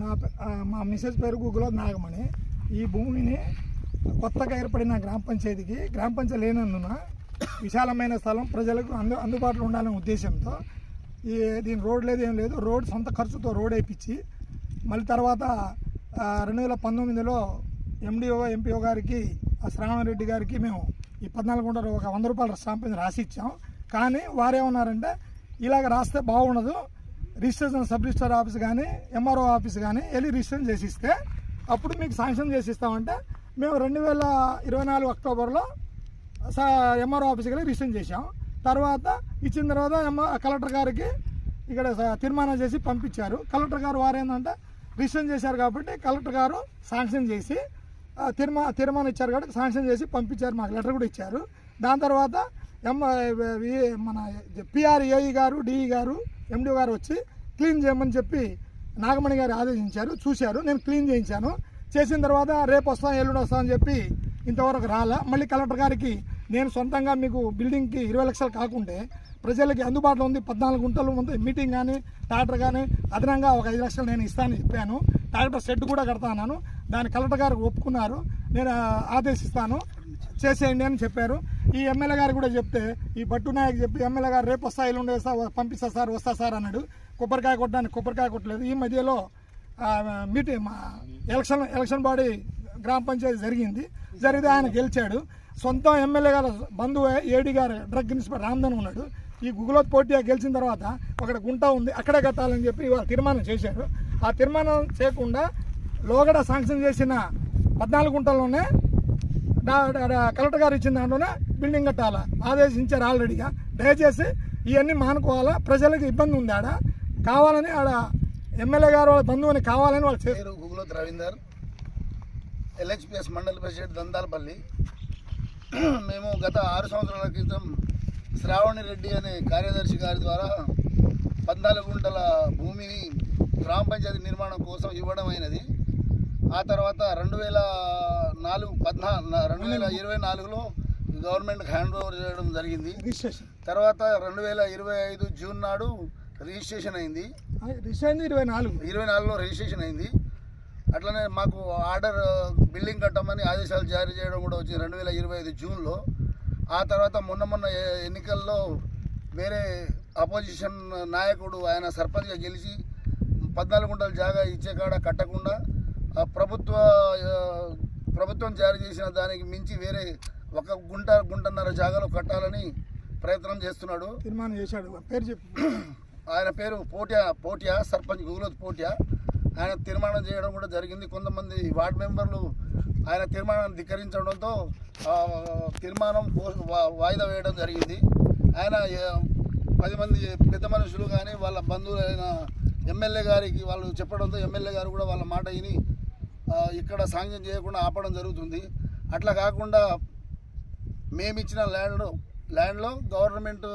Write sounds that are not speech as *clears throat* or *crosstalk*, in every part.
నా మా మిసెస్ పేరు గూగుల్లో నాగమణి. ఈ భూమిని కొత్తగా ఏర్పడిన గ్రామ పంచాయతీకి గ్రామ పంచాయతీ లేనందున విశాలమైన స్థలం ప్రజలకు అందు అందుబాటులో ఉండాలనే ఉద్దేశంతో ఈ దీని రోడ్ లేదు ఏం లేదు. రోడ్ సొంత ఖర్చుతో రోడ్ వేయించి మళ్ళీ తర్వాత రెండు వేల పంతొమ్మిదిలో ఎండిఓ ఎంపీఓ గారికి శ్రావణరెడ్డి గారికి మేము ఈ పద్నాలుగు ఒక వంద రూపాయల స్టాంప్ మీద రాసి ఇచ్చాం కానీ వారేమన్నారంటే ఇలాగ రాస్తే బాగుండదు. రిజిస్ట్రేషన్ సబ్ రిజిస్టర్ ఆఫీస్ కానీ ఎంఆర్ఓ ఆఫీస్ కానీ వెళ్ళి రిజిస్ట్రేషన్ చేసి ఇస్తే అప్పుడు మీకు శాంక్షన్ చేసి ఇస్తామంటే మేము రెండు వేల ఇరవై నాలుగు అక్టోబర్లో ఎంఆర్ఓ ఆఫీస్కి వెళ్ళి రిజిస్ట్రేషన్ చేసాం తర్వాత ఇచ్చిన తర్వాత ఎంఆ కలెక్టర్ గారికి ఇక్కడ స- తీర్మానం చేసి పంపించారు. కలెక్టర్ గారు వారు ఏంటంటే రిజిస్ట్రేషన్ చేశారు కాబట్టి కలెక్టర్ గారు శాంక్షన్ చేసి తీర్మా తీర్మానం ఇచ్చారు కాబట్టి శాంక్షన్ చేసి పంపించారు మాకు లెటర్ కూడా ఇచ్చారు. దాని తర్వాత ఎం మన పిఆర్ఏఈ గారు డిఈ గారు ఎండి గారు వచ్చి క్లీన్ చేయమని చెప్పి నాగమణి గారు ఆదేశించారు చూశారు నేను క్లీన్ చేయించాను. చేసిన తర్వాత రేపు వస్తాను ఎల్లుండి వస్తాం అని చెప్పి ఇంతవరకు రాలా. మళ్ళీ కలెక్టర్ గారికి నేను సొంతంగా మీకు బిల్డింగ్కి ఇరవై లక్షలు కాకుంటే ప్రజలకి అందుబాటులో ఉంది పద్నాలుగు గుంటలు ఉంది మీటింగ్ కానీ ట్రాక్టర్ కానీ అదనంగా ఒక ఐదు లక్షలు నేను ఇస్తానని చెప్పాను. ట్రాక్టర్ షెడ్ కూడా కడతాను దాని కలెక్టర్ గారు ఒప్పుకున్నారు. నేను ఆదేశిస్తాను. చేసేయండి అని చెప్పారు. ఈ ఎమ్మెల్యే గారు కూడా చెప్తే ఈ బట్టు నాయక్ చెప్పి ఎమ్మెల్యే గారు రేపు వస్తా ఇల్లుండే పంపిస్తా సార్ వస్తా సార్ అన్నాడు. కొబ్బరికాయ కొట్టడానికి కొబ్బరికాయ కొట్టలేదు. ఈ మధ్యలో మీటింగ్ ఎలక్షన్ ఎలక్షన్ బాడీ గ్రామ పంచాయతీ జరిగింది. జరిగితే ఆయన గెలిచాడు. సొంత ఎమ్మెల్యే గారు బంధువు ఏడి గారు డ్రగ్ ఇన్స్పెక్టర్ రామ్దన్ ఉన్నాడు. ఈ గుగులోత్ పోటీగా గెలిచిన తర్వాత అక్కడ గుంట ఉంది. అక్కడే కట్టాలని చెప్పి ఇవాళ తీర్మానం చేశారు. ఆ తీర్మానం చేయకుండా లోగడ శాంక్షన్ చేసిన పద్నాలుగు గుంటల్లోనే కలెక్టర్ గారు ఇచ్చిన దాంట్లోనే బిల్డింగ్ కట్టాలా? ఆదేశించారు ఆల్రెడీగా. దయచేసి ఇవన్నీ మానుకోవాలా? ప్రజలకు ఇబ్బంది ఉంది ఆడ. కావాలని ఆడ ఎమ్మెల్యే గారు వాళ్ళ బంధువుని కావాలని వాళ్ళు చేశారు పేరు గుగులోత్ రవీందర్. ఎల్హెచ్పిఎస్ మండల ప్రెసిడెంట్ దందాలపల్లి మేము గత ఆరు సంవత్సరాల క్రితం శ్రావణి రెడ్డి అనే కార్యదర్శి గారి ద్వారా పద్నాలుగు గుంటల భూమిని గ్రామ పంచాయతీ నిర్మాణం కోసం ఇవ్వడం అయినది. ఆ తర్వాత రెండు వేల నాలుగు పద్నా రెండు వేల ఇరవై నాలుగులో గవర్నమెంట్కి హ్యాండ్ ఓవర్ చేయడం జరిగింది. తర్వాత రెండు వేల ఇరవై ఐదు జూన్ నాడు రిజిస్ట్రేషన్ అయింది. ఇరవై నాలుగు. ఇరవై నాలుగులో రిజిస్ట్రేషన్ అయింది. అట్లనే మాకు ఆర్డర్ బిల్డింగ్ కట్టమని ఆదేశాలు జారీ చేయడం కూడా వచ్చింది రెండు వేల ఇరవై ఐదు జూన్లో. ఆ తర్వాత మొన్న మొన్న ఎన్నికల్లో వేరే అపోజిషన్ నాయకుడు ఆయన సర్పంచ్గా గెలిచి పద్నాలుగు గుంటల జాగా ఇచ్చే కాడ కట్టకుండా ఆ ప్రభుత్వ ప్రభుత్వం జారీ చేసిన దానికి మించి వేరే ఒక గుంట గుంటన్నర జాగాలో కట్టాలని ప్రయత్నం చేస్తున్నాడు. తీర్మానం చేశాడు. పేరు చెప్పు. *clears throat* ఆయన పేరు పోట్యా పోట్యా సర్పంచ్ గుగులోత్ పోట్యా. ఆయన తీర్మానం చేయడం కూడా జరిగింది. కొంతమంది వార్డు మెంబర్లు ఆయన తీర్మానాన్ని ధిక్కరించడంతో తీర్మానం వాయిదా వేయడం జరిగింది. ఆయన పది మంది పెద్ద మనుషులు కానీ వాళ్ళ బంధువులైన ఎమ్మెల్యే గారికి వాళ్ళు చెప్పడంతో ఎమ్మెల్యే గారు కూడా వాళ్ళ మాట విని ఇక్కడ సాంక్షన్ చేయకుండా ఆపడం జరుగుతుంది. అట్లా కాకుండా మేమిచ్చిన ల్యాండ్ ల్యాండ్లో గవర్నమెంట్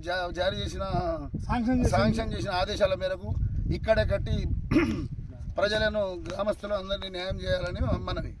జా- జారీ చేసిన శాంక్షన్ చేసి శాంక్షన్ చేసిన ఆదేశాల మేరకు ఇక్కడే కట్టి *clears throat* ప్రజలను గ్రామస్తులు అందరినీ న్యాయం చేయాలని మనవి.